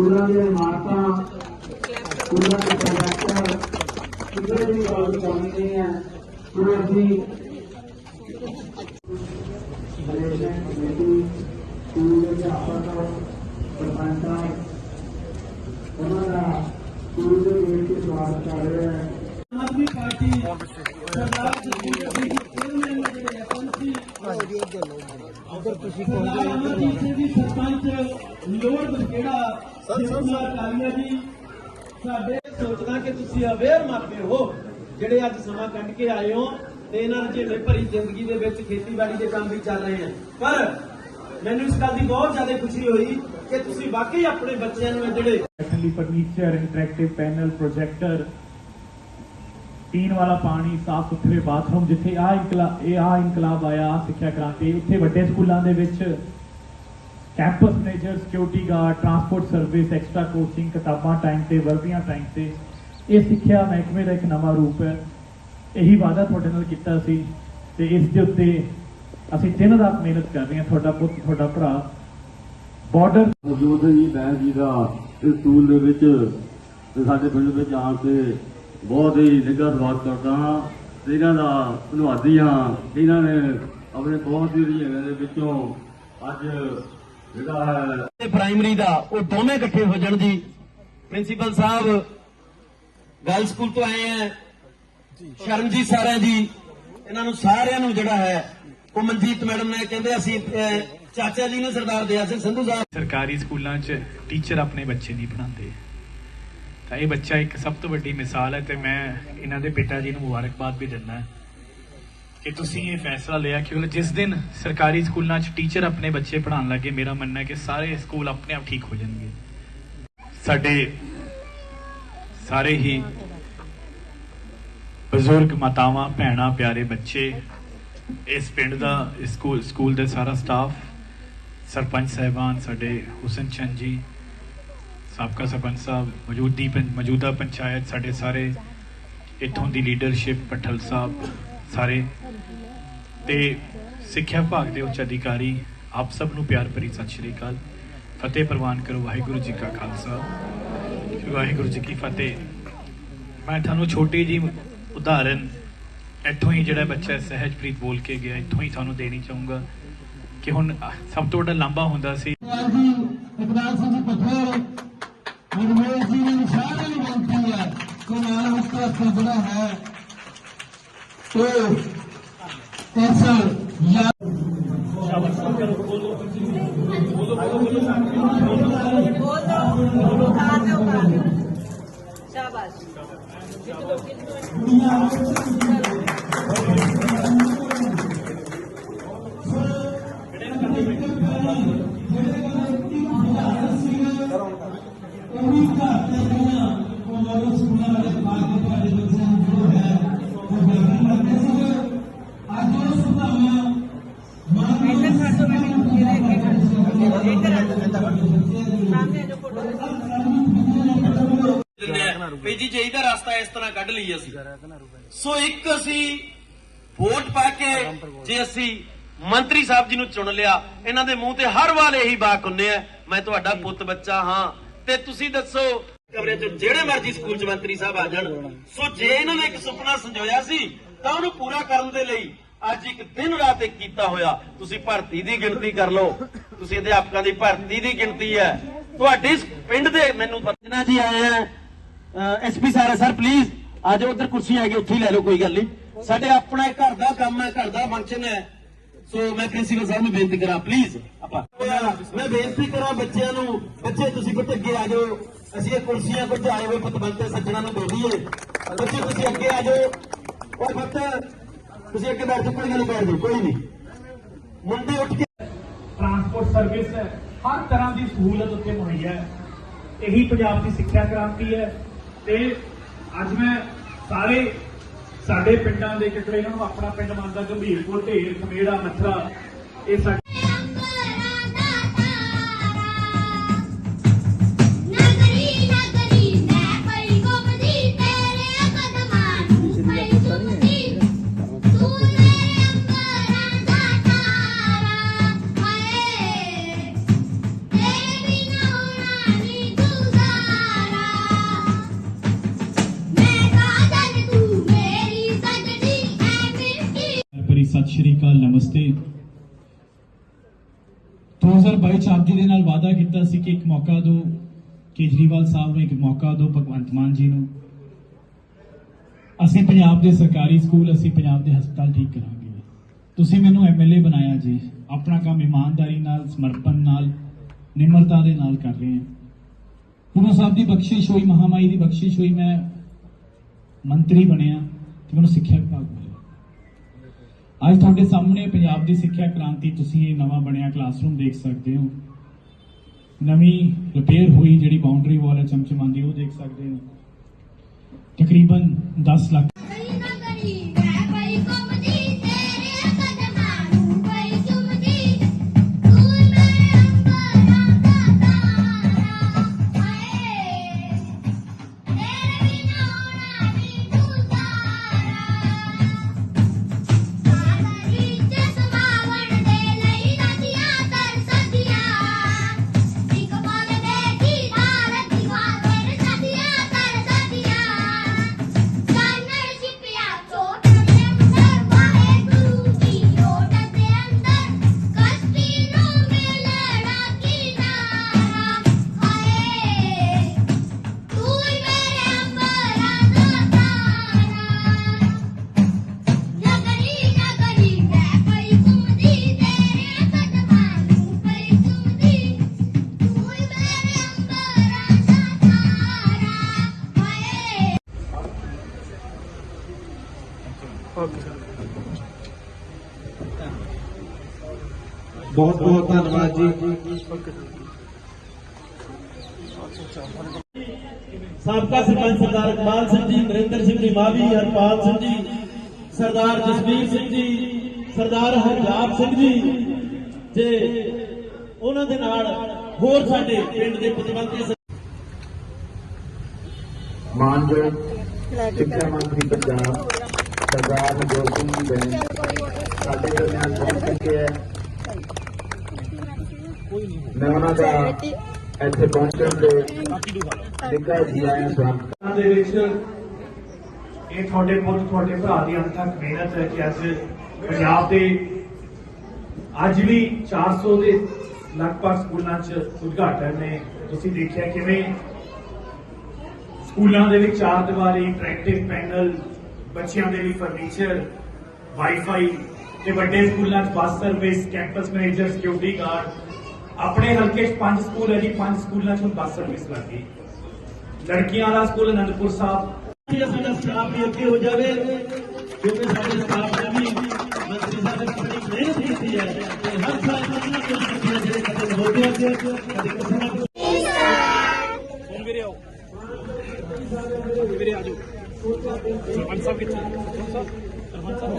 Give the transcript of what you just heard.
ਸਕੂਲਾਂ ਦੀਆਂ ਇਮਾਰਤਾਂ ਸਕੂਲਾਂ ਦੇ ਪ੍ਰੋਜੈਕਟਰ ਕਿਤੇ ਵੀ ਗੱਲ ਕਰਨੀ ਨਹੀਂ ਹੈ ਕਿ ਅਸੀਂ ਮੈਨੇਜਮੈਂਟ ਕਮੇਟੀ ਸਕੂਲ ਦੇ ਅਧਿਆਪਕ ਸਰਪੰਚਾਂ ਉਹਨਾਂ ਦਾ ਸਕੂਲ ਦੇ ਵਿੱਚ ਸਵਾਗਤ ਕਰ ਰਿਹਾ ਹੈ ਆਮ ਆਦਮੀ ਪਾਰਟੀ ਸਰਦਾਰ ਜਗਜੀਤ ਸਿੰਘ ਚੇਅਰਮੈਨ ਨੇ ਜਿਹੜੇ ਐਪੰਸੀ ਅਗਰ ਤੁਸੀਂ ਸਰਦਾਰ ਸਿਰਫਲਾ ਜੀ। ਸਾਡੇ ਸੋਚਦਾ ਕਿ ਤੁਸੀਂ ਅਵੇਅਰ ਮਾਪੇ ਹੋ, ਜਿਹੜੇ ਅੱਜ ਸਮਾਂ ਕੱਢ ਕੇ ਆਏ ਹੋ ਤੇ ਇਹਨਾਂ ਜਿਹੜੇ ਭਰੀ ਜ਼ਿੰਦਗੀ ਦੇ ਵਿੱਚ ਖੇਤੀਬਾੜੀ ਦੇ ਕੰਮ ਵੀ ਚੱਲ ਰਹੇ ਆ ਪਰ ਮੈਨੂੰ ਇਸ ਗੱਲ ਦੀ ਬਹੁਤ ਜ਼ਿਆਦਾ ਖੁਸ਼ੀ ਹੋਈ ਕਿ ਤੁਸੀਂ ਵਾਕਈ ਆਪਣੇ ਬੱਚਿਆਂ ਨੂੰ ਇਹ ਜਿਹੜੇ ਬੈਠਣ ਫਰਨੀਚਰ ਇੰਟਰੈਕਟਿਵ ਪੈਨਲ ਪ੍ਰੋਜੈਕਟਰ ਪੀਣ ਵਾਲਾ ਪਾਣੀ, ਸਾਫ਼ ਸੁਥਰੇ ਬਾਥਰੂਮ ਜਿੱਥੇ ਆ ਇਨਕਲਾਬ ਇਹ ਆ ਇਨਕਲਾਬ ਆਇਆ ਆਹ ਸਿੱਖਿਆ ਕ੍ਰਾਂਤੀ ਉੱਥੇ ਵੱਡੇ ਸਕੂਲਾਂ ਦੇ ਵਿੱਚ campus manager security guard transport service extra coaching ਕਿਤਾਬਾਂ ਟਾਈਮ ਤੇ, ਵਰਦੀਆਂ ਟਾਈਮ ਤੇ। ਇਹ ਸਿੱਖਿਆ ਮਹਿਕਮੇ ਦਾ ਇੱਕ ਨਵਾਂ ਰੂਪ ਹੈ। ਇਹੀ ਵਾਅਦਾ ਤੁਹਾਡੇ ਨਾਲ ਕੀਤਾ ਸੀ ਤੇ ਇਸ ਦੇ ਉੱਤੇ ਅਸੀਂ ਦਿਨ ਰਾਤ ਮਿਹਨਤ ਕਰ ਰਹੇ ਹਾਂ। ਤੁਹਾਡਾ ਪੁੱਤ, ਤੁਹਾਡਾ ਭਰਾ ਬਾਰਡਰ ਮੌਜੂਦ ਜੀ ਬੈਂਸ ਜੀ ਦਾ। ਇਸ ਸਕੂਲ ਦੇ ਵਿੱਚ ਤੇ ਸਾਡੇ ਪਿੰਡ ਵਿੱਚ ਆ ਕੇ ਬਹੁਤ ਹੀ ਨਿੱਘਾ ਸਵਾਗਤ ਕਰਦਾ ਹਾਂ। ਤੇ ਇਹਨਾਂ ਦਾ ਧੰਨਵਾਦੀ ਹਾਂ। ਇਹਨਾਂ ਨੇ ਆਪਣੇ ਬਹੁਤ ਹੀ ਰੁਝੇਵਿਆਂ ਦੇ ਵਿੱਚੋਂ ਅੱਜ ਜਿਹੜਾ ਹੈ ਤੇ ਪ੍ਰਾਇਮਰੀ ਦਾ, ਉਹ ਦੋਵੇਂ ਇਕੱਠੇ ਹੋ ਜਾਣ ਜੀ। ਪ੍ਰਿੰਸੀਪਲ ਸਾਹਿਬ ਗਰਲ ਸਕੂਲ ਤੋਂ ਆਏ ਹੈ। ਸ਼ਰਮਜੀਤ ਸਾਰਿਆਂ ਜੀ ਇਹਨਾਂ ਨੂੰ ਸਾਰਿਆਂ ਨੂੰ ਜਿਹੜਾ ਹੈ, ਉਹ ਮਨਜੀਤ ਮੈਡਮ ਨੇ ਕਹਿੰਦੇ, ਅਸੀਂ ਚਾਚਾ ਜੀ ਨੇ ਸਰਦਾਰ ਦਿਆ ਸਿੰਘ ਸੰਧੂ ਸਾਹਿਬ। ਸਰਕਾਰੀ ਸਕੂਲਾਂ 'ਚ ਟੀਚਰ ਆਪਣੇ ਬੱਚੇ ਨਹੀਂ ਪੜਾਉਂਦੇ ਤਾਂ ਇਹ ਬੱਚਾ ਇੱਕ ਸਭ ਤੋਂ ਵੱਡੀ ਮਿਸਾਲ ਹੈ ਤੇ ਮੈਂ ਇਹਨਾਂ ਦੇ ਪਿਤਾ ਜੀ ਨੂੰ ਮੁਬਾਰਕਬਾਦ ਵੀ ਦਿੰਦਾ। ਕਿ ਤੁਸੀਂ ਇਹ ਫੈਸਲਾ ਲਿਆ ਕਿ ਜਿਸ ਦਿਨ ਸਰਕਾਰੀ ਸਕੂਲਾਂ 'ਚ ਟੀਚਰ ਆਪਣੇ ਬੱਚੇ ਪੜ੍ਹਾਉਣ ਲੱਗੇ, ਮੇਰਾ ਮੰਨਣਾ ਹੈ ਕਿ ਸਾਰੇ ਸਕੂਲ ਆਪਣੇ ਆਪ ਠੀਕ ਹੋ ਜਾਣਗੇ। ਸਾਡੇ ਸਾਰੇ ਹੀ ਬਜ਼ੁਰਗ ਮਾਤਾਵਾਂ, ਭੈਣਾਂ, ਪਿਆਰੇ ਬੱਚੇ, ਇਸ ਪਿੰਡ ਦਾ, ਇਸ ਸਕੂਲ ਸਕੂਲ ਦੇ ਸਾਰਾ ਸਟਾਫ ਸਰਪੰਚ ਸਾਹਿਬਾਨ ਸਾਡੇ ਹੁਸਨ ਚੰਦ ਜੀ, ਸਾਬਕਾ ਸਰਪੰਚ ਸਾਹਿਬ, ਮੌਜੂਦੀ ਪੰ- ਮੌਜੂਦਾ ਪੰਚਾਇਤ, ਸਾਡੇ ਸਾਰੇ ਇੱਥੋਂ ਦੀ ਲੀਡਰਸ਼ਿਪ ਪਠਲ ਸਾਹਿਬ, ਸਾਰੇ ਤੇ ਸਿੱਖਿਆ ਵਿਭਾਗ ਦੇ ਉੱਚ ਅਧਿਕਾਰੀ ਆਪ ਸਭ ਨੂੰ ਪਿਆਰ ਭਰੀ ਸਤਿ ਸ਼੍ਰੀ ਅਕਾਲ। ਫਤਿਹ ਪ੍ਰਵਾਨ ਕਰੋ ਵਾਹਿਗੁਰੂ ਜੀ ਕਾ ਖਾਲਸਾ। ਵਾਹਿਗੁਰੂ ਜੀ ਕੀ ਫਤਿਹ। ਮੈਂ ਤੁਹਾਨੂੰ ਛੋਟੀ ਜੀ ਉਦਾਹਰਨ ਇੱਥੋਂ ਹੀ ਜਿਹੜਾ ਬੱਚਾ ਸਹਿਜਪ੍ਰੀਤ ਬੋਲ ਕੇ ਗਿਆ, ਇੱਥੋਂ ਹੀ ਤੁਹਾਨੂੰ ਦੇਣੀ ਚਾਹੂੰਗਾ ਕਿ ਹੁਣ ਸਭ ਤੋਂ ਵੱਡਾ ਲਾਂਭਾ ਹੁੰਦਾ ਸੀ। ਇਕਬਾਲ ਸਿੰਘ ਪਠੇਰ ਮਨਮੋਹਨ ਸਿੰਘ ਨੇ ਸਾਰਿਆਂ ਨੂੰ ਬੇਨਤੀ ਹੈ ਕਿ ਨਾਲ ਹੱਥ ਜਿਹੜਾ ਹੈ, ਉਹ ਪੈਨਸਲ ਜਾਂ ਸ਼ਾਬਾਸ਼ ਉਹ ਲੋਕ ਸੁਣਾ ਰਹੇ ਬਾਤ ਬਾਰੇ ਬੱਚਿਆਂ ਨੂੰ ਜੋ ਹੈ ਉਹ ਬਰਕਰਾਰ ਰੱਖੇ ਸਭ ਵੀ ਜੀ ਜੇ ਇਹਦਾ ਰਸਤਾ ਇਸ ਤਰ੍ਹਾਂ ਕੱਢ ਲਈ ਅਸੀਂ। ਸੋ ਇੱਕ ਅਸੀਂ ਵੋਟ ਪਾ ਕੇ ਜੇ ਅਸੀਂ ਮੰਤਰੀ ਸਾਹਿਬ ਜੀ ਨੂੰ ਚੁਣ ਲਿਆ, ਇਹਨਾਂ ਦੇ ਮੂੰਹ ਤੇ ਹਰ ਵਾਰ ਇਹੀ ਬਾਕ ਹੁੰਨੇ ਆ, ਮੈਂ ਤੁਹਾਡਾ ਪੁੱਤ ਬੱਚਾ ਹਾਂ, ਤੇ ਤੁਸੀਂ ਦੱਸੋ, ਕਮਰੇ ਚ ਜਿਹੜੇ ਮਰਜ਼ੀ ਸਕੂਲ ਚ ਮੰਤਰੀ ਸਾਹਿਬ ਆ ਜਾਣ। ਸੋ ਜੇ ਇਹਨਾਂ ਨੇ ਇੱਕ ਸੁਪਨਾ ਸੰਜੋਇਆ ਸੀ, ਤਾਂ ਉਹਨੂੰ ਪੂਰਾ ਕਰਨ ਦੇ ਲਈ ਅੱਜ ਇੱਕ ਦਿਨ ਰਾਤ ਇੱਕ ਕੀਤਾ ਹੋਇਆ, ਤੁਸੀਂ ਭਰਤੀ ਦੀ ਗਿਣਤੀ ਕਰ ਲਓ। ਤੁਸੀਂ ਅਧਿਆਪਕਾਂ ਦੀ ਭਰਤੀ ਦੀ ਗਿਣਤੀ ਹੈ। ਤੁਹਾਡੇ ਪਿੰਡ ਦੇ ਮੈਨੂੰ ਪਤਨਾ ਜੀ, ਆਏ ਆ ਐਸਪੀ ਸਰ ਸਰ ਪਲੀਜ਼ ਆ ਉਧਰ ਕੁਰਸੀ ਆ ਉੱਥੇ ਹੀ ਲੈ ਲਓ, ਕੋਈ ਗੱਲ ਨਹੀਂ। ਸਾਡੇ ਆਪਣਾ ਘਰ ਦਾ ਕੰਮ ਹੈ, ਘਰ ਦਾ ਫੰਕਸ਼ਨ ਹੈ। ਸੋ ਮੈਂ ਪ੍ਰਿੰਸੀਪਲ ਸਾਹਿਬ ਨੂੰ ਬੇਨਤੀ ਕਰਾਂ ਪਲੀਜ਼ ਆਪਾਂ। ਮੈਂ ਬੇਨਤੀ ਕਰਾਂ ਬੱਚਿਆਂ ਨੂੰ, ਬੱਚੇ, ਤੁਸੀਂ ਪੁੱਤ ਅੱਗੇ ਆ ਜਾਓ। ਅਸੀਂ ਇਹ ਕੁਰਸੀਆਂ ਕੁਝ ਆਏ ਹੋਏ, ਪਤਵੰਤੇ ਸੱਜਣਾ ਨੂੰ ਦੇ ਦਈਏ। ਬੱਚੇ, ਤੁਸੀਂ ਅੱਗੇ ਆ ਜਾਓ। ਉਹ ਪੁੱਤ ਤੁਸੀਂ ਅੱਗੇ ਬੈਠ ਜਾਓ ਨਹੀਂ ਬੈਠ ਕੋਈ ਨਹੀਂ। ਮੁੰਡੇ ਉੱਠ ਕੇ ਟਰਾਂਸਪੋਰਟ ਸਰਵਿਸ ਹੈ, ਹਰ ਤਰ੍ਹਾਂ ਦੀ ਸਹੂਲਤ ਉੱਥੇ ਮੁਹੱਈਆ ਹੈ। ਇਹੀ ਪੰਜਾਬ ਦੀ ਸਿੱਖਿਆ ਕ੍ਰਾਂਤੀ ਹੈ ਤੇ ਅੱਜ ਮੈਂ ਸਾਰੇ ਸਾਡੇ ਪਿੰਡਾਂ ਦੇ ਕਿਹੜੇ ਇਹਨਾਂ ਨੂੰ ਆਪਣਾ ਪਿੰਡ ਮੰਨਦਾ ਗੰਭੀਰਪੁਰ ਢੇਰ, ਖਮੇੜਾ, ਮਥਰਾ, ਇਹ ਸਾਡੇ ਨਮਸਤੇ। 2022 ਚ ਆਪ ਜੀ ਦੇ ਨਾਲ ਵਾਅਦਾ ਕੀਤਾ ਸੀ ਕਿ ਇੱਕ ਮੌਕਾ ਦਿਓ। ਕੇਜਰੀਵਾਲ ਸਾਹਿਬ ਨੂੰ ਇੱਕ ਮੌਕਾ ਦਿਓ, ਭਗਵੰਤ ਮਾਨ ਜੀ ਨੂੰ। ਅਸੀਂ ਪੰਜਾਬ ਦੇ ਸਰਕਾਰੀ ਸਕੂਲ, ਅਸੀਂ ਪੰਜਾਬ ਦੇ ਹਸਪਤਾਲ ਠੀਕ ਕਰਾਂਗੇ। ਤੁਸੀਂ ਮੈਨੂੰ ਐਮਐਲਏ ਬਣਾਇਆ ਜੀ। ਆਪਣਾ ਕੰਮ ਇਮਾਨਦਾਰੀ ਨਾਲ, ਸਮਰਪਣ ਨਾਲ, ਨਿਮਰਤਾ ਦੇ ਨਾਲ ਕਰ ਰਹੇ ਹਾਂ। ਗੁਰੂ ਸਾਹਿਬ ਦੀ ਬਖਸ਼ਿਸ਼ ਹੋਈ ਮਹਾਮਾਈ ਦੀ ਬਖਸ਼ਿਸ਼ ਹੋਈ, ਮੈਂ ਮੰਤਰੀ ਬਣਿਆ ਤੇ ਮੈਨੂੰ ਸਿੱਖਿਆ ਵਿਭਾਗ ਮਿਲਿਆ। ਅੱਜ ਤੁਹਾਡੇ ਸਾਹਮਣੇ ਪੰਜਾਬ ਦੀ ਸਿੱਖਿਆ ਕ੍ਰਾਂਤੀ, ਤੁਸੀਂ ਇਹ ਨਵਾਂ ਬਣਿਆ ਕਲਾਸਰੂਮ ਦੇਖ ਸਕਦੇ ਹੋ। ਨਵੀਂ ਰਿਪੇਅਰ ਹੋਈ ਜਿਹੜੀ ਬਾਉਂਡਰੀ ਵਾਲ ਹੈ, ਚਮਚਮਾਂਦੀ, ਉਹ ਦੇਖ ਸਕਦੇ ਹੋ। ਤਕਰੀਬਨ 10 ਲੱਖ ਬਹੁਤ ਬਹੁਤ ਧੰਨਵਾਦ ਜੀ। ਸਾਬਕਾ ਸਰਪੰਚ ਸਰਦਾਰ ਇਕਬਾਲ ਸਿੰਘ ਜੀ ਨਰਿੰਦਰ ਸਿੰਘ ਜੀ ਮਾਵੀ ਹਰਪਾਲ ਸਿੰਘ ਜੀ ਸਰਦਾਰ ਜਸਵੀਰ ਸਿੰਘ ਜੀ ਸਰਦਾਰ ਹਰਜਾਬ ਸਿੰਘ ਜੀ ਤੇ ਉਹਨਾਂ ਦੇ ਨਾਲ ਹੋਰ ਸਾਡੇ ਪਿੰਡ ਦੇ ਪਤਵੰਤੇ ਮਾਨਯੋਗ ਸਿੱਖਿਆ ਮੰਤਰੀ ਪੰਜਾਬ ਸਰਦਾਰ ਨਵਜੋਤ ਸਿੰਘ ਜੀ ਬੈਣ ਸਾਡੇ ਦਰਮਿਆਨ ਪਹੁੰਚ ਚੁੱਕੇ ਹੈ। ਮੈਂ ਉਹਨਾਂ ਦਾ ਇੱਥੇ ਪਹੁੰਚਣ ਦੇ ਨਿੱਘਾ ਜੀ ਆਇਆਂ ਸਵਾਗਤ ਦੇ ਵਿੱਚ ਇਹ ਤੁਹਾਡੇ ਪੁੱਤ, ਤੁਹਾਡੇ ਭਰਾ ਦੀ ਅੰਤਕ ਮਿਹਨਤ ਹੈ ਕਿ ਅੱਜ ਪੰਜਾਬ ਦੇ ਅੱਜ ਵੀ 400 ਦੇ ਲਗਭਗ ਸਕੂਲਾਂ 'ਚ ਉਦਘਾਟਨ ਨੇ। ਤੁਸੀਂ ਦੇਖਿਆ ਕਿਵੇਂ ਸਕੂਲਾਂ ਦੇ ਵਿੱਚ ਚਾਰ ਦੀਵਾਰੀ ਇੰਟਰੈਕਟਿਵ ਪੈਨਲ, ਬੱਚਿਆਂ ਦੇ ਲਈ ਫਰਨੀਚਰ ਵਾਈਫਾਈ ਤੇ ਵੱਡੇ ਸਕੂਲਾਂ 'ਚ bus service campus manager security guard ਆਪਣੇ ਹਲਕੇ 'ਚ ਪੰਜ ਸਕੂਲ ਹੈ ਜੀ ਪੰਜ ਸਕੂਲਾਂ 'ਚ ਹੁਣ ਬੱਸ ਸਰਵਿਸ ਲੱਗ ਗਈ। ਲੜਕੀਆਂ ਦਾ ਸਕੂਲ ਅਨੰਦਪੁਰ ਸਾਹਿਬ। ਕਿ ਸਾਡਾ ਸਟਾਫ ਵੀ ਅੱਗੇ ਹੋ ਜਾਵੇ ਕਿਉਂਕਿ ਸਾਡੇ ਸਟਾਫ ਨੇ ਵੀ ਮੰਤਰੀ ਸਾਹਿਬ ਨੇ ਬੜੀ ਮਿਹਨਤ ਕੀਤੀ ਹੈ ਤੇ ਹਰ ਸਾਲ ਕੁਝ ਨਾ ਕੁਝ ਬੱਚੇ ਜਿਹੜੇ ਕਦੇ ਹੋਦੇ ਅੱਗੇ ਕਦੇ ਕਿਸੇ ਨਾ ਕਿਸੇ